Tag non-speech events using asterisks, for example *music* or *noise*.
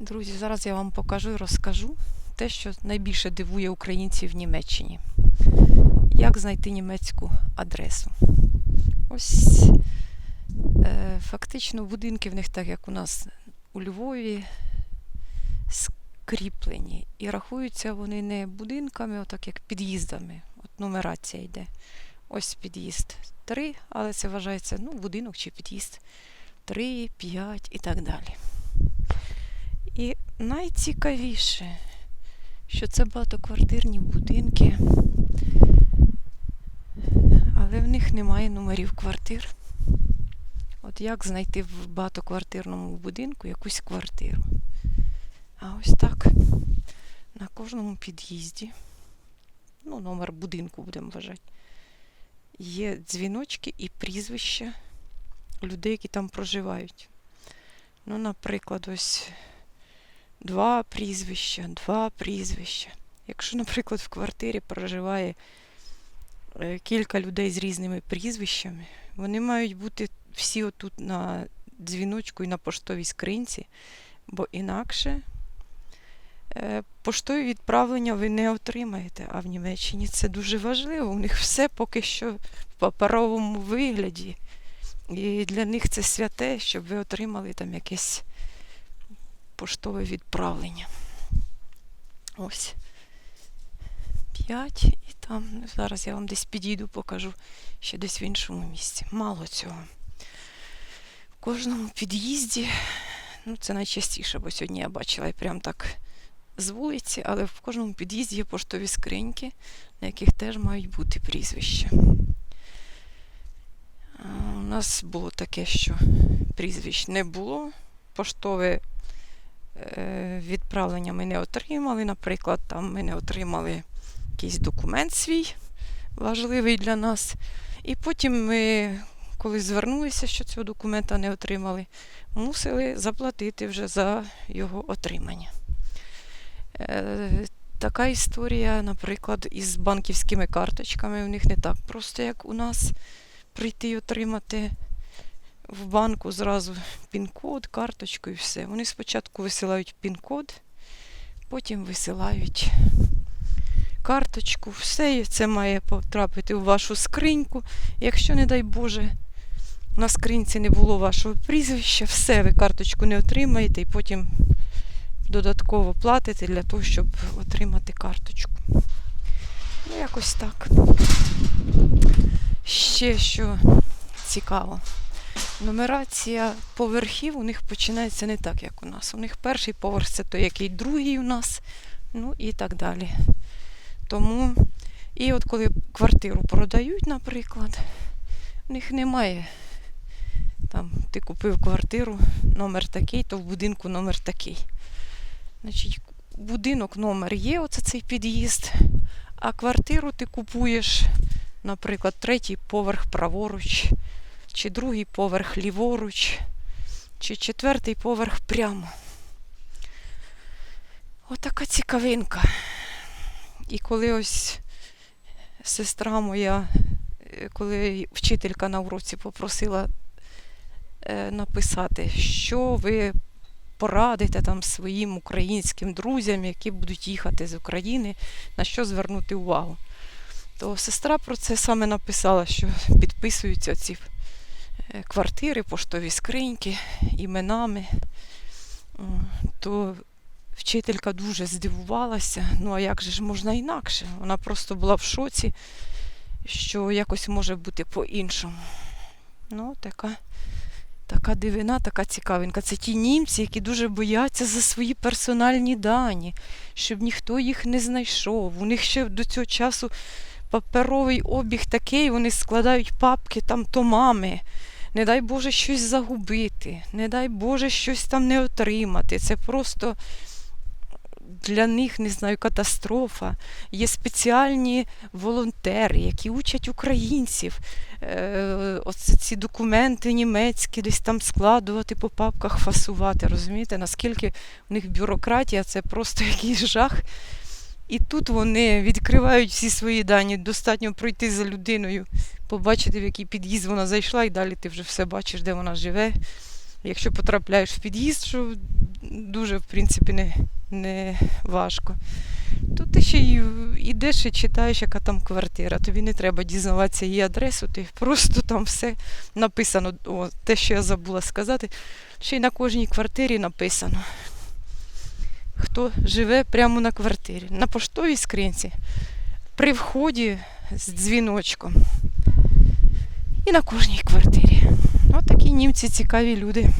Друзі, зараз я вам покажу і розкажу те, що найбільше дивує українців в Німеччині. Як знайти німецьку адресу? Ось е, фактично будинки в них, так як у нас у Львові, скріплені. І рахуються вони не будинками, отак як під'їздами. От нумерація йде. Ось під'їзд 3, але це вважається ну, будинок чи під'їзд 3, 5 і так далі. І найцікавіше, що це багатоквартирні будинки, але в них немає номерів квартир. От як знайти в багатоквартирному будинку якусь квартиру? А ось так на кожному під'їзді, ну, номер будинку будемо вважати, є дзвіночки і прізвища людей, які там проживають. Ну, наприклад, ось два прізвища, два прізвища. Якщо, наприклад, в квартирі проживає е, кілька людей з різними прізвищами, вони мають бути всі отут на дзвіночку і на поштовій скринці, бо інакше е, поштові відправлення ви не отримаєте. А в Німеччині це дуже важливо. У них все поки що в паперовому вигляді. І для них це святе, щоб ви отримали там якесь поштове відправлення. Ось. П'ять і там. ну, Зараз я вам десь підійду, покажу ще десь в іншому місці. Мало цього. В кожному під'їзді, ну це найчастіше, бо сьогодні я бачила і прям так з вулиці, але в кожному під'їзді є поштові скриньки, на яких теж мають бути прізвища. У нас було таке, що прізвищ не було. Поштове відправлення ми не отримали. Наприклад, там ми не отримали якийсь документ свій важливий для нас. І потім ми, коли звернулися, що цього документа не отримали, мусили заплатити вже за його отримання. Е, така історія, наприклад, із банківськими карточками. У них не так просто, як у нас прийти і отримати в банку зразу пін-код, карточку і все. Вони спочатку висилають пін-код, потім висилають карточку, все це має потрапити у вашу скриньку. Якщо, не дай Боже, на скринці не було вашого прізвища, все, ви карточку не отримаєте і потім додатково платите для того, щоб отримати карточку. Ну, якось так. Ще що цікаво. Нумерація поверхів у них починається не так, як у нас. У них перший поверх це той, який другий у нас, ну і так далі. Тому, і от коли квартиру продають, наприклад, у них немає. Там ти купив квартиру, номер такий, то в будинку номер такий. Значить, будинок номер є, оце цей під'їзд, а квартиру ти купуєш, наприклад, третій поверх праворуч, чи другий поверх ліворуч, чи четвертий поверх прямо. Отака цікавинка. І коли ось сестра моя, е, коли вчителька на уроці попросила е, написати, що ви порадите там своїм українським друзям, які будуть їхати з України, на що звернути увагу. То сестра про це саме написала, що підписуються ці квартири, поштові скриньки, іменами. То вчителька дуже здивувалася. Ну а як же ж можна інакше? Вона просто була в шоці, що якось може бути по-іншому. Ну, така, така дивина, така цікавинка. Це ті німці, які дуже бояться за свої персональні дані, щоб ніхто їх не знайшов. У них ще до цього часу паперовий обіг такий, вони складають папки там томами. Не дай Боже щось загубити, не дай Боже щось там не отримати. Це просто для них, не знаю, катастрофа. Є спеціальні волонтери, які учать українців е, ці документи німецькі десь там складувати, по папках фасувати. Розумієте, наскільки у них бюрократія, це просто *laughs* якийсь жах. І тут вони відкривають всі свої дані. Достатньо пройти за людиною, побачити, в який під'їзд вона зайшла, і далі ти вже все бачиш, де вона живе. Якщо потрапляєш в під'їзд, що дуже, в принципі, не, не важко. Тут ти ще й йдеш і читаєш, яка там квартира. Тобі не треба дізнаватися її адресу, ти просто там все написано. О, те, що я забула сказати, ще й на кожній квартирі написано. Хто живе прямо на квартирі, на поштовій скринці, при вході з дзвіночком. І на кожній квартирі. От такі німці цікаві люди.